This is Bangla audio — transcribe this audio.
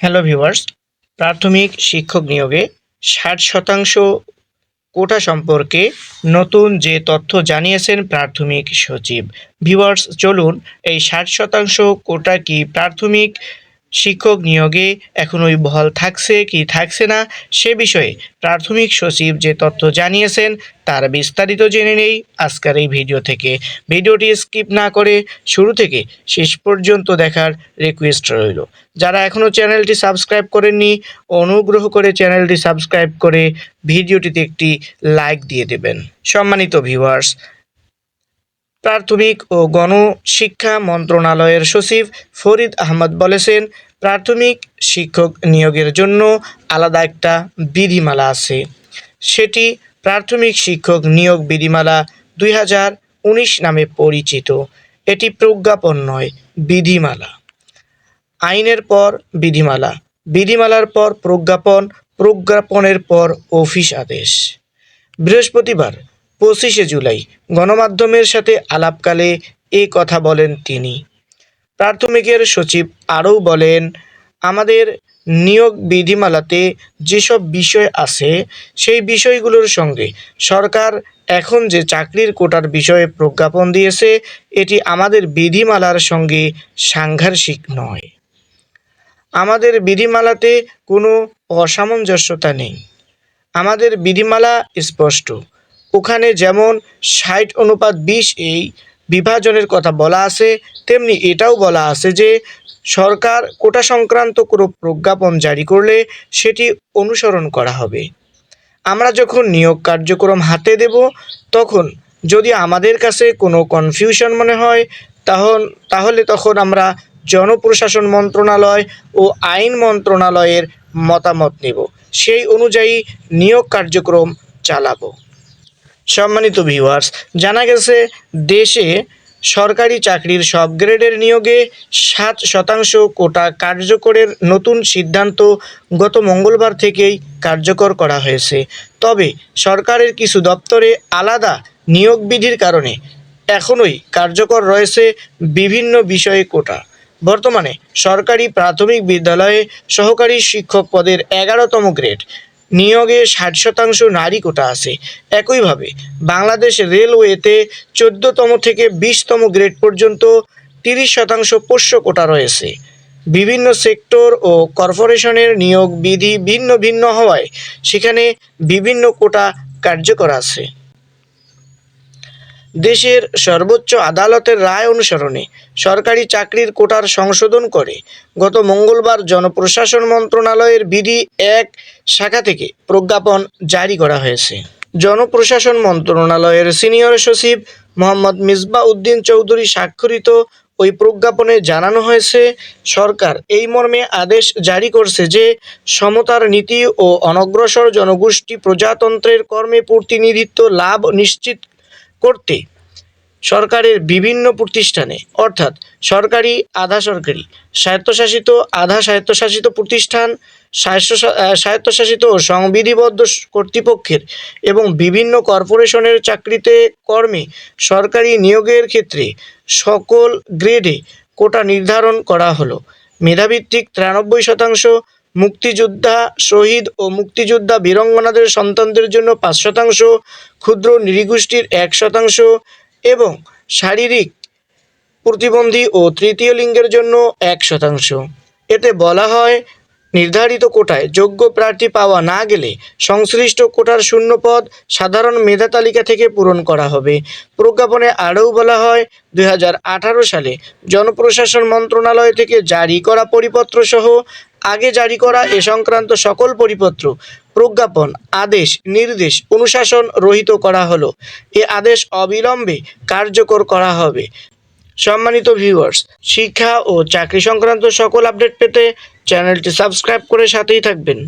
হ্যালো ভিউয়ার্স, প্রাথমিক শিক্ষক নিয়োগে ষাট শতাংশ কোটা সম্পর্কে নতুন যে তথ্য জানিয়েছেন প্রাথমিক সচিব। ভিউয়ার্স, চলুন এই ষাট শতাংশ কোটা কি প্রাথমিক শিক্ষক নিয়োগে এখনই বহাল থাকছে কি থাকছে না সে বিষয়ে প্রাথমিক সচিব যে তথ্য জানিয়েছেন তার বিস্তারিত জেনে নেই আজকের এই ভিডিও থেকে। ভিডিওটি স্কিপ না করে শুরু থেকে শেষ পর্যন্ত দেখার রিকোয়েস্ট রইল। যারা এখনও চ্যানেলটি সাবস্ক্রাইব করেননি, অনুগ্রহ করে চ্যানেলটি সাবস্ক্রাইব করে ভিডিওটিতে একটি লাইক দিয়ে দেবেন। সম্মানিত ভিউয়ার্স প্রাথমিক ও গণশিক্ষা মন্ত্রণালয়ের সচিব ফরিদ আহমদ বলেছেন, প্রাথমিক শিক্ষক নিয়োগের জন্য আলাদা একটা বিধিমালা আছে। সেটি প্রাথমিক শিক্ষক নিয়োগ বিধিমালা দুই হাজার উনিশ নামে পরিচিত। এটি প্রজ্ঞাপন নয়, বিধিমালা। আইনের পর বিধিমালা। বিধিমালার পর প্রজ্ঞাপন, প্রজ্ঞাপনের পর অফিস আদেশ। বৃহস্পতিবার পঁচিশে জুলাই। গণমাধ্যমের সাথে আলাপকালে এ কথা বলেন তিনি। প্রাথমিকের সচিব আরও বলেন, আমাদের নিয়োগ বিধিমালাতে যেসব বিষয় আছে, সেই বিষয়গুলোর সঙ্গে সরকার এখন যে চাকরির কোটার বিষয়ে প্রজ্ঞাপন দিয়েছে, এটি আমাদের বিধিমালার সঙ্গে সাংঘর্ষিক নয়। আমাদের বিধিমালাতে কোনো অসামঞ্জস্যতা নেই। আমাদের বিধিমালা স্পষ্ট। ওখানে যেমন ষাট অনুপাত বিশ এই বিভাজনের কথা বলা আছে, তেমনি এটাও বলা আছে যে সরকার কোটা সংক্রান্ত কোনো প্রজ্ঞাপন জারি করলে সেটি অনুসরণ করা হবে। আমরা যখন নিয়োগ কার্যক্রম হাতে দেব, তখন যদি আমাদের কাছে কোনো কনফিউশন মনে হয়, তখন, তাহলে তখন আমরা জনপ্রশাসন মন্ত্রণালয় ও আইন মন্ত্রণালয়ের মতামত নেব। সেই অনুযায়ী নিয়োগ কার্যক্রম চালাবো। সম্মানিত ভিউয়ার্স জানা গেছে দেশে সরকারি চাকরির সব গ্রেডের নিয়োগে সাত শতাংশ কোটা কার্যকরের নতুন সিদ্ধান্ত গত মঙ্গলবার থেকেই কার্যকর করা হয়েছে। তবে সরকারের কিছু দপ্তরে আলাদা নিয়োগ বিধির কারণে এখনই কার্যকর রয়েছে বিভিন্ন বিষয়ে কোটা। বর্তমানে সরকারি প্রাথমিক বিদ্যালয়ে সহকারী শিক্ষক পদের এগারোতম গ্রেড নিয়োগে ষাট শতাংশ নারী কোটা আছে। একইভাবে বাংলাদেশ রেলওয়েতে চোদ্দতম থেকে বিশতম গ্রেড পর্যন্ত তিরিশ শতাংশ পোষ্য কোটা রয়েছে। বিভিন্ন সেক্টর ও কর্পোরেশনের নিয়োগ বিধি ভিন্ন ভিন্ন হওয়ায় সেখানে বিভিন্ন কোটা কার্যকর আছে। দেশের সর্বোচ্চ আদালতের রায় অনুসরণে সরকারি চাকরির কোটার সংশোধন করে গত মঙ্গলবার জনপ্রশাসন মন্ত্রণালয়ের বিধি এক শাখা থেকে প্রজ্ঞাপন জারি করা হয়েছে। জনপ্রশাসন মন্ত্রণালয়ের সিনিয়র সচিব মোহাম্মদ মিসবা উদ্দিন চৌধুরী স্বাক্ষরিত ওই প্রজ্ঞাপনে জানানো হয়েছে, সরকার এই মর্মে আদেশ জারি করছে যে সমতার নীতি ও অনগ্রসর জনগোষ্ঠী প্রজাতন্ত্রের কর্মে প্রতিনিধিত্ব লাভ নিশ্চিত করতে সরকারের বিভিন্ন প্রতিষ্ঠানে, অর্থাৎ সরকারি আধা সরকারি, স্বায়ত্তশাসিত আধা স্বায়ত্তশাসিত প্রতিষ্ঠান, স্বায়ত্তশা- স্বায়ত্তশাসিত সংবিধিবদ্ধ কর্তৃপক্ষের এবং বিভিন্ন কর্পোরেশনের চাকরিতে কর্মে সরকারি নিয়োগের ক্ষেত্রে সকল গ্রেডে কোটা নির্ধারণ করা হলো। মেধাভিত্তিক তিরানব্বই শতাংশ মুক্তিযোদ্ধা শহীদ ও মুক্তিযোদ্ধা বীরঙ্গনাদের সন্তানদের জন্য পাঁচ শতাংশ, ক্ষুদ্র নৃগোষ্ঠীর এক শতাংশ এবং শারীরিক প্রতিবন্ধী ও তৃতীয় লিঙ্গের জন্য এক শতাংশ। এতে বলা হয়, নির্ধারিত কোটায় যোগ্য প্রার্থী পাওয়া না গেলে সংশ্লিষ্ট কোটার শূন্য পদ সাধারণ মেধা তালিকা থেকে পূরণ করা হবে। প্রজ্ঞাপনে আরও বলা হয়, দুই হাজার আঠারো সালে জনপ্রশাসন মন্ত্রণালয় থেকে জারি করা পরিপত্র সহ আগে জারি করা এ সংক্রান্ত সকল পরিপত্র, প্রজ্ঞাপন, আদেশ, নির্দেশ, অনুশাসন রহিত করা হলো। এ আদেশ অবিলম্বে কার্যকর করা হবে। সম্মানিত ভিউয়ার্স শিক্ষা ও চাকরি সংক্রান্ত সকল আপডেট পেতে চ্যানেলটি সাবস্ক্রাইব করে সাথেই থাকবেন।